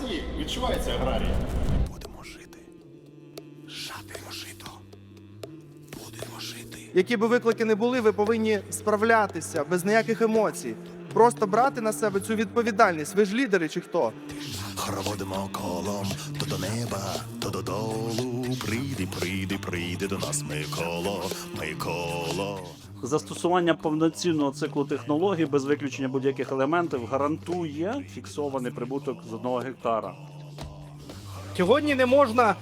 Всі відчувається аграрія. Будемо жити. Жатимо жито. Будемо жити. Які би виклики не були, ви повинні справлятися без ніяких емоцій. Просто брати на себе цю відповідальність. Ви ж лідери чи хто? Хороводимо колом то до неба, то додолу. Прийди, прийди, прийди до нас, Миколо, Миколо. Застосування повноцінного циклу технологій без виключення будь-яких елементів гарантує фіксований прибуток з одного гектара. Сьогодні не можна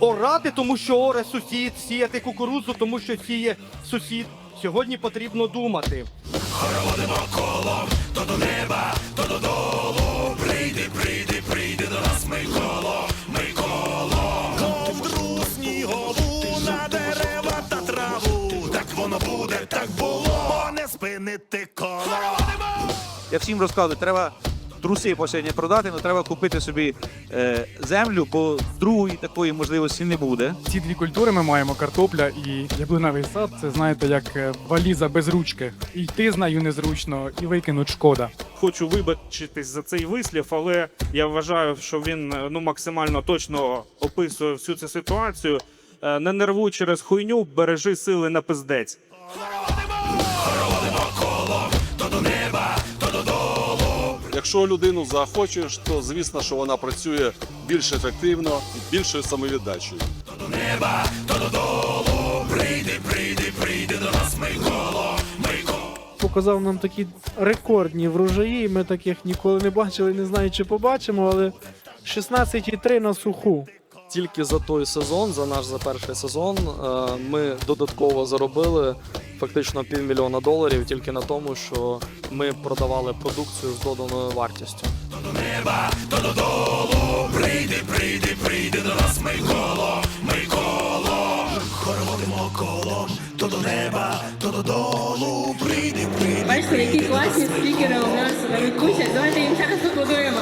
орати, тому що оре сусід, сіяти кукурудзу, тому що сіє сусід. Сьогодні потрібно думати. Хороводимо колом Я всім розказую, треба труси посередні продати, але треба купити собі е, землю, бо другої такої можливості не буде. Ці дві культури ми маємо картопля і яблуневий сад. Це знаєте, як е, валіза без ручки. І йти з нею незручно, і викинуть шкода. Хочу вибачитись за цей вислів, але я вважаю, що він е, ну максимально точно описує всю цю ситуацію. Е, Не нервуй через хуйню, бережи сили на пиздець. Якщо людину захочеш, то звісно, що вона працює більш ефективно і більшою самовіддачею. Прийди, прийди, прийди до нас, Миколо, Миколо. показав нам такі рекордні врожаї. Ми таких ніколи не бачили, не знаю, чи побачимо, але 16,3 на суху. Тільки за той сезон, за наш за перший сезон, е, ми додатково заробили фактично півмільйона доларів тільки на тому, що ми продавали продукцію з доданою вартістю. Неба то додолу Прийди, прийди, прийди до нас, Миколо, Миколо. Хороводимо колом то до неба, то додолу. Прийди, прийди. Бачите, які класні спікери у нас беруть участь. Давайте їм час поплодуємо.